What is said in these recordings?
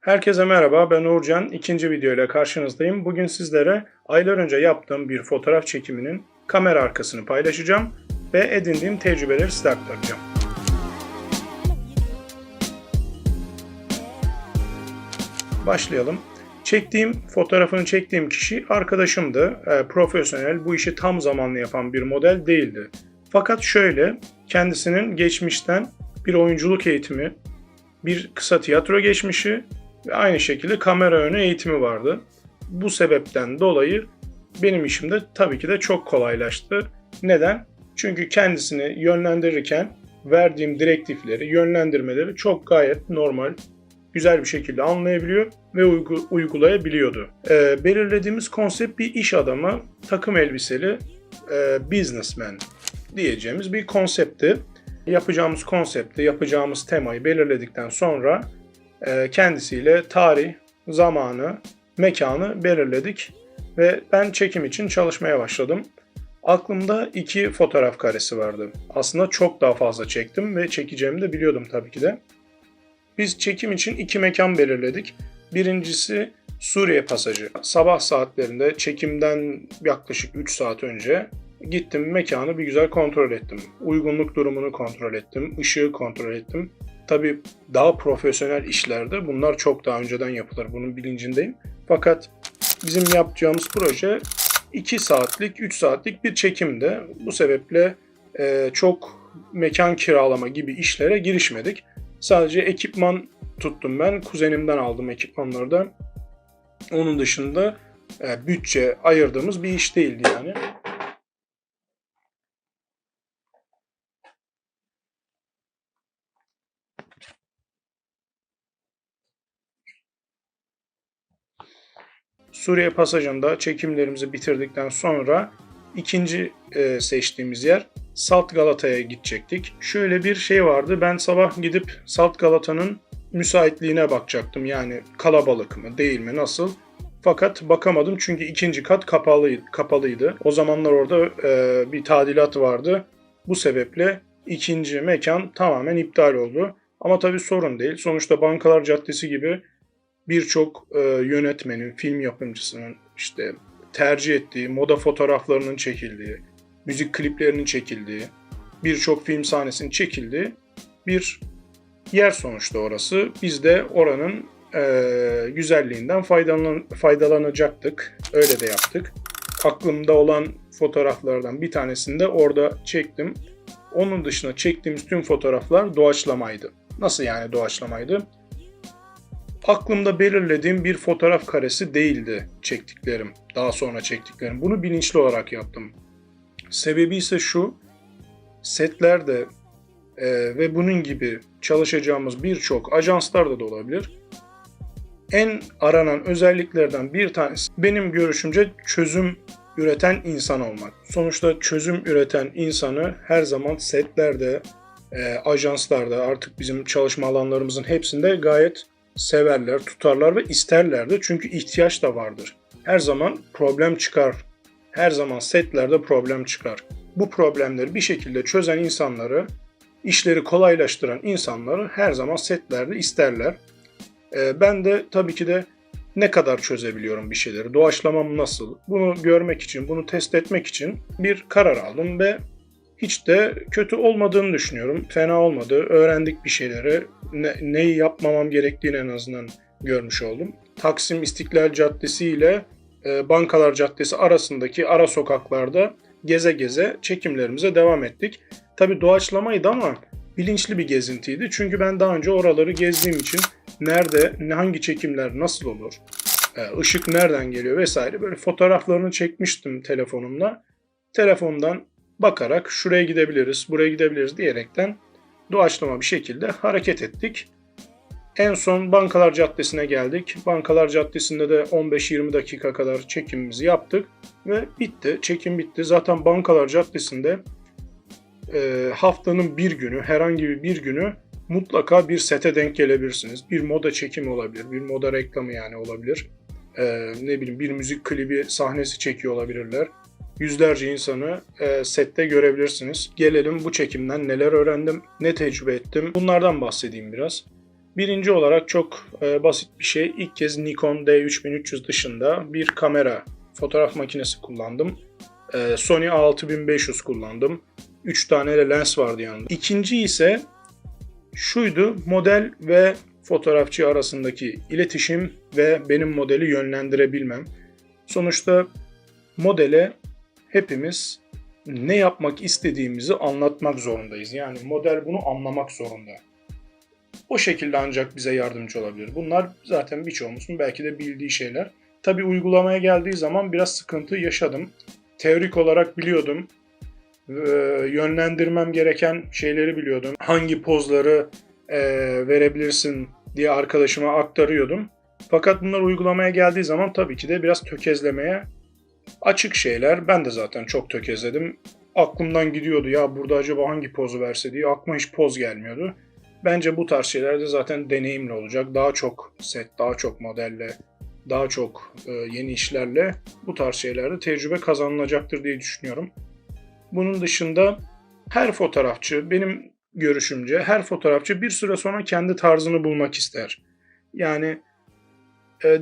Herkese merhaba, ben Uğurcan. İkinci video ile karşınızdayım. Bugün sizlere aylar önce yaptığım bir fotoğraf çekiminin kamera arkasını paylaşacağım ve edindiğim tecrübeleri size aktaracağım. Başlayalım. Çektiğim, fotoğrafını çektiğim kişi arkadaşımdı. E, profesyonel, bu işi tam zamanlı yapan bir model değildi. Fakat şöyle, kendisinin geçmişten bir oyunculuk eğitimi, bir kısa tiyatro geçmişi ve aynı şekilde kamera önü eğitimi vardı. Bu sebepten dolayı benim işim de tabii ki de çok kolaylaştı. Neden? Çünkü kendisini yönlendirirken verdiğim direktifleri, yönlendirmeleri çok gayet normal, güzel bir şekilde anlayabiliyor ve uygu- uygulayabiliyordu. Ee, belirlediğimiz konsept bir iş adamı, takım elbiseli e, businessman diyeceğimiz bir konseptti. Yapacağımız konsepti, yapacağımız temayı belirledikten sonra e, kendisiyle tarih, zamanı, mekanı belirledik ve ben çekim için çalışmaya başladım. Aklımda iki fotoğraf karesi vardı. Aslında çok daha fazla çektim ve çekeceğimi de biliyordum tabii ki de. Biz çekim için iki mekan belirledik. Birincisi Suriye pasajı. Sabah saatlerinde çekimden yaklaşık 3 saat önce gittim mekanı bir güzel kontrol ettim. Uygunluk durumunu kontrol ettim, ışığı kontrol ettim. Tabii daha profesyonel işlerde bunlar çok daha önceden yapılır. Bunun bilincindeyim. Fakat bizim yapacağımız proje 2 saatlik, 3 saatlik bir çekimdi. Bu sebeple e, çok mekan kiralama gibi işlere girişmedik. Sadece ekipman tuttum ben. Kuzenimden aldım ekipmanları da. Onun dışında e, bütçe ayırdığımız bir iş değildi yani. Suriye pasajında çekimlerimizi bitirdikten sonra ikinci e, seçtiğimiz yer Salt Galata'ya gidecektik. Şöyle bir şey vardı. Ben sabah gidip Salt Galata'nın müsaitliğine bakacaktım. Yani kalabalık mı, değil mi, nasıl? Fakat bakamadım çünkü ikinci kat kapalıydı. kapalıydı. O zamanlar orada e, bir tadilat vardı. Bu sebeple ikinci mekan tamamen iptal oldu. Ama tabii sorun değil. Sonuçta Bankalar Caddesi gibi birçok e, yönetmenin, film yapımcısının işte tercih ettiği, moda fotoğraflarının çekildiği, müzik kliplerinin çekildiği, birçok film sahnesinin çekildiği bir yer sonuçta orası. Biz de oranın e, güzelliğinden faydalan, faydalanacaktık. Öyle de yaptık. Aklımda olan fotoğraflardan bir tanesini de orada çektim. Onun dışında çektiğimiz tüm fotoğraflar doğaçlamaydı. Nasıl yani doğaçlamaydı? Aklımda belirlediğim bir fotoğraf karesi değildi çektiklerim. Daha sonra çektiklerim. Bunu bilinçli olarak yaptım. Sebebi ise şu. Setlerde e, ve bunun gibi çalışacağımız birçok ajanslarda da olabilir. En aranan özelliklerden bir tanesi benim görüşümce çözüm üreten insan olmak. Sonuçta çözüm üreten insanı her zaman setlerde, e, ajanslarda artık bizim çalışma alanlarımızın hepsinde gayet severler, tutarlar ve isterler de çünkü ihtiyaç da vardır. Her zaman problem çıkar. Her zaman setlerde problem çıkar. Bu problemleri bir şekilde çözen insanları, işleri kolaylaştıran insanları her zaman setlerde isterler. Ee, ben de tabii ki de ne kadar çözebiliyorum bir şeyleri, doğaçlamam nasıl, bunu görmek için, bunu test etmek için bir karar aldım ve hiç de kötü olmadığını düşünüyorum. Fena olmadı. Öğrendik bir şeyleri. Ne, neyi yapmamam gerektiğini en azından görmüş oldum. Taksim İstiklal Caddesi ile e, Bankalar Caddesi arasındaki ara sokaklarda geze geze çekimlerimize devam ettik. Tabi doğaçlamaydı ama bilinçli bir gezintiydi. Çünkü ben daha önce oraları gezdiğim için nerede, hangi çekimler nasıl olur, e, ışık nereden geliyor vesaire böyle fotoğraflarını çekmiştim telefonumla. Telefondan bakarak şuraya gidebiliriz, buraya gidebiliriz diyerekten doğaçlama bir şekilde hareket ettik. En son Bankalar Caddesi'ne geldik. Bankalar Caddesi'nde de 15-20 dakika kadar çekimimizi yaptık ve bitti. Çekim bitti. Zaten Bankalar Caddesi'nde e, haftanın bir günü, herhangi bir günü mutlaka bir sete denk gelebilirsiniz. Bir moda çekimi olabilir, bir moda reklamı yani olabilir. E, ne bileyim bir müzik klibi sahnesi çekiyor olabilirler yüzlerce insanı e, sette görebilirsiniz. Gelelim bu çekimden neler öğrendim, ne tecrübe ettim. Bunlardan bahsedeyim biraz. Birinci olarak çok e, basit bir şey. İlk kez Nikon D3300 dışında bir kamera fotoğraf makinesi kullandım. E, Sony A6500 kullandım. 3 tane de lens vardı yanında. İkinci ise şuydu. Model ve fotoğrafçı arasındaki iletişim ve benim modeli yönlendirebilmem. Sonuçta modele hepimiz ne yapmak istediğimizi anlatmak zorundayız. Yani model bunu anlamak zorunda. O şekilde ancak bize yardımcı olabilir. Bunlar zaten birçoğumuzun belki de bildiği şeyler. Tabi uygulamaya geldiği zaman biraz sıkıntı yaşadım. Teorik olarak biliyordum. Ee, yönlendirmem gereken şeyleri biliyordum. Hangi pozları e, verebilirsin diye arkadaşıma aktarıyordum. Fakat bunlar uygulamaya geldiği zaman tabii ki de biraz tökezlemeye açık şeyler. Ben de zaten çok tökezledim. Aklımdan gidiyordu ya burada acaba hangi pozu verse diye. Aklıma hiç poz gelmiyordu. Bence bu tarz şeylerde zaten deneyimli olacak. Daha çok set, daha çok modelle, daha çok e, yeni işlerle bu tarz şeylerde tecrübe kazanılacaktır diye düşünüyorum. Bunun dışında her fotoğrafçı benim görüşümce her fotoğrafçı bir süre sonra kendi tarzını bulmak ister. Yani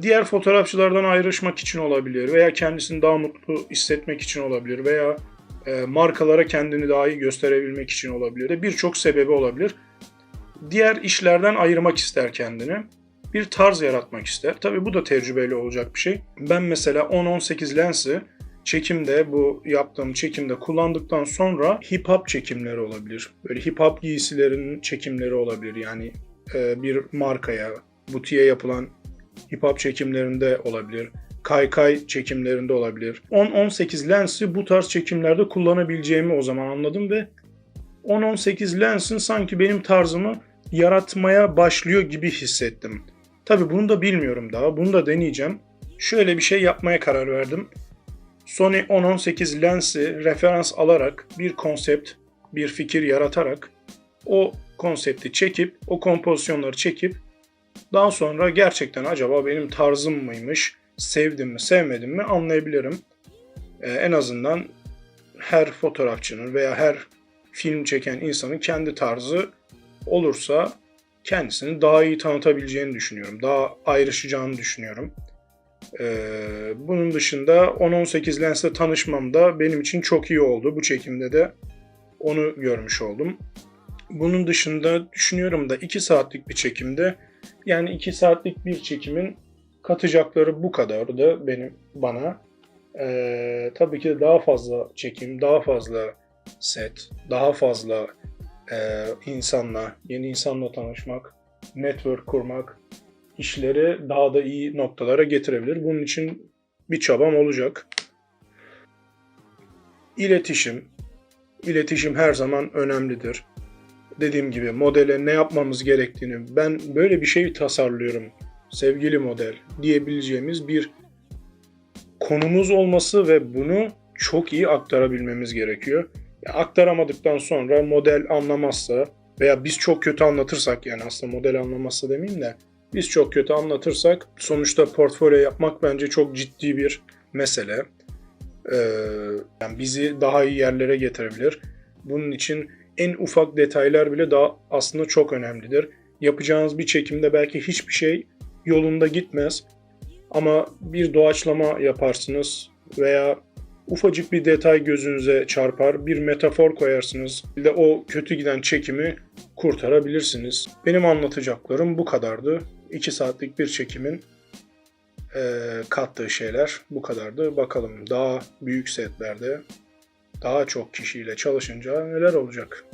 diğer fotoğrafçılardan ayrışmak için olabilir veya kendisini daha mutlu hissetmek için olabilir veya e, markalara kendini daha iyi gösterebilmek için olabilir. Birçok sebebi olabilir. Diğer işlerden ayırmak ister kendini. Bir tarz yaratmak ister. Tabii bu da tecrübeyle olacak bir şey. Ben mesela 10-18 lensi çekimde bu yaptığım çekimde kullandıktan sonra hip hop çekimleri olabilir. Böyle hip hop giysilerinin çekimleri olabilir. Yani e, bir markaya, butiğe yapılan hip hop çekimlerinde olabilir. Kaykay çekimlerinde olabilir. 10-18 lensi bu tarz çekimlerde kullanabileceğimi o zaman anladım ve 10-18 lensin sanki benim tarzımı yaratmaya başlıyor gibi hissettim. Tabi bunu da bilmiyorum daha. Bunu da deneyeceğim. Şöyle bir şey yapmaya karar verdim. Sony 10-18 lensi referans alarak bir konsept, bir fikir yaratarak o konsepti çekip, o kompozisyonları çekip daha sonra gerçekten acaba benim tarzım mıymış, sevdim mi, sevmedim mi anlayabilirim. Ee, en azından her fotoğrafçının veya her film çeken insanın kendi tarzı olursa kendisini daha iyi tanıtabileceğini düşünüyorum. Daha ayrışacağını düşünüyorum. Ee, bunun dışında 10-18 lensle tanışmam da benim için çok iyi oldu. Bu çekimde de onu görmüş oldum. Bunun dışında düşünüyorum da 2 saatlik bir çekimde yani 2 saatlik bir çekimin katacakları bu kadardı benim bana. Ee, tabii ki daha fazla çekim, daha fazla set, daha fazla e, insanla, yeni insanla tanışmak, network kurmak işleri daha da iyi noktalara getirebilir. Bunun için bir çabam olacak. İletişim. İletişim her zaman önemlidir. Dediğim gibi modele ne yapmamız gerektiğini ben böyle bir şey tasarlıyorum sevgili model diyebileceğimiz bir konumuz olması ve bunu çok iyi aktarabilmemiz gerekiyor. Aktaramadıktan sonra model anlamazsa veya biz çok kötü anlatırsak yani aslında model anlamazsa demeyeyim de biz çok kötü anlatırsak sonuçta portfolyo yapmak bence çok ciddi bir mesele. Ee, yani bizi daha iyi yerlere getirebilir. Bunun için en ufak detaylar bile daha aslında çok önemlidir. Yapacağınız bir çekimde belki hiçbir şey yolunda gitmez. Ama bir doğaçlama yaparsınız veya ufacık bir detay gözünüze çarpar, bir metafor koyarsınız ve o kötü giden çekimi kurtarabilirsiniz. Benim anlatacaklarım bu kadardı. 2 saatlik bir çekimin kattığı şeyler bu kadardı. Bakalım daha büyük setlerde daha çok kişiyle çalışınca neler olacak?